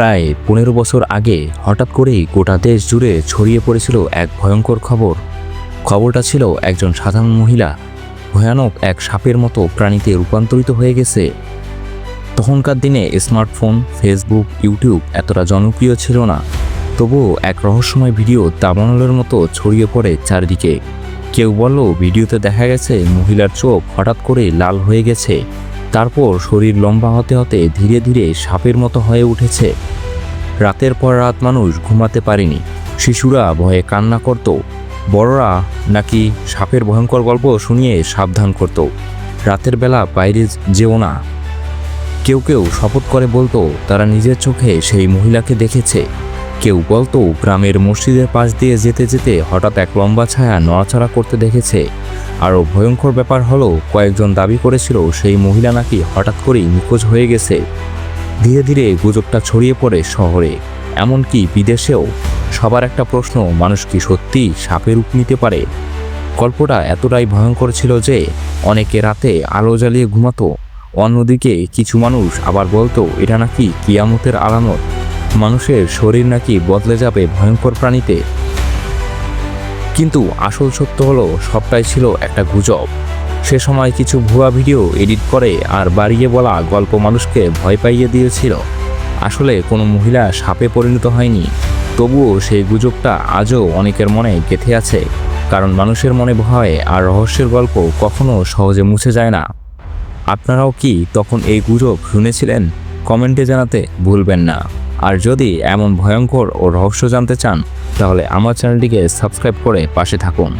প্রায় পনেরো বছর আগে হঠাৎ করেই গোটা দেশ জুড়ে ছড়িয়ে পড়েছিল এক ভয়ঙ্কর খবর। খবরটা ছিল একজন সাধারণ মহিলা ভয়ানক এক সাপের মতো প্রাণীতে রূপান্তরিত হয়ে গেছে। তখনকার দিনে স্মার্টফোন, ফেসবুক, ইউটিউব এতটা জনপ্রিয় ছিল না। তবুও এক রহস্যময় ভিডিও দাবানলের মতো ছড়িয়ে পড়ে চারিদিকে। কেউ বলল, ভিডিওতে দেখা গেছে মহিলার চোখ হঠাৎ করে লাল হয়ে গেছে। তারপর শরীর লম্বা হতে হতে ধীরে ধীরে সাপের মতো হয়ে উঠেছে। রাতের পর রাত মানুষ ঘুমাতে পারেনি। শিশুরা ভয়ে কান্না করত। বড়রা নাকি সাপের ভয়ঙ্কর গল্প শুনিয়ে সাবধান করত। রাতের বেলা বাইরে যেও না। কেউ কেউ শপথ করে বলতো, তারা নিজের চোখে সেই মহিলাকে দেখেছে। কেউ বলতো, গ্রামের মসজিদের পাশ দিয়ে যেতে যেতে হঠাৎ এক লম্বা ছায়া নড়াচড়া করতে দেখেছে। আরও ভয়ঙ্কর ব্যাপার হলো, কয়েকজন দাবি করেছিল সেই মহিলা নাকি হঠাৎ করেই নিখোঁজ হয়ে গেছে। ধীরে ধীরে গুজবটা ছড়িয়ে পড়ে শহরে। এমনকি বিদেশেও। সবার একটা প্রশ্ন, মানুষ কি সত্যি সাপের রূপ নিতে পারে? গল্পটা এতটাই ভয়ঙ্কর ছিল যে, অনেকে রাতে আলো জ্বালিয়ে ঘুমাতো। অন্যদিকে কিছু মানুষ আবার বলতো, এটা নাকি কিয়ামতের আলামত। মানুষের শরীর নাকি বদলে যাবে ভয়ঙ্কর প্রাণীতে? কিন্তু আসল সত্য হলো, সবটাই ছিল একটা গুজব। সে সময় কিছু ভুয়া ভিডিও এডিট করে আর বাড়িয়ে বলা গল্প মানুষকে ভয় পাইয়ে দিয়েছিল। আসলে কোনো মহিলা সাপে পরিণত হয়নি। তবুও সেই গুজবটা আজও অনেকের মনে গেঁথে আছে। কারণ মানুষের মনে ভয় আর রহস্যের গল্প কখনো সহজে মুছে যায় না। আপনারাও কি তখন এই গুজব শুনেছিলেন? কমেন্টে জানাতে ভুলবেন না। আর যদি এমন ভয়ঙ্কর ও রহস্য জানতে চান, তাহলে আমার চ্যানেলটিকে সাবস্ক্রাইব করে পাশে থাকুন।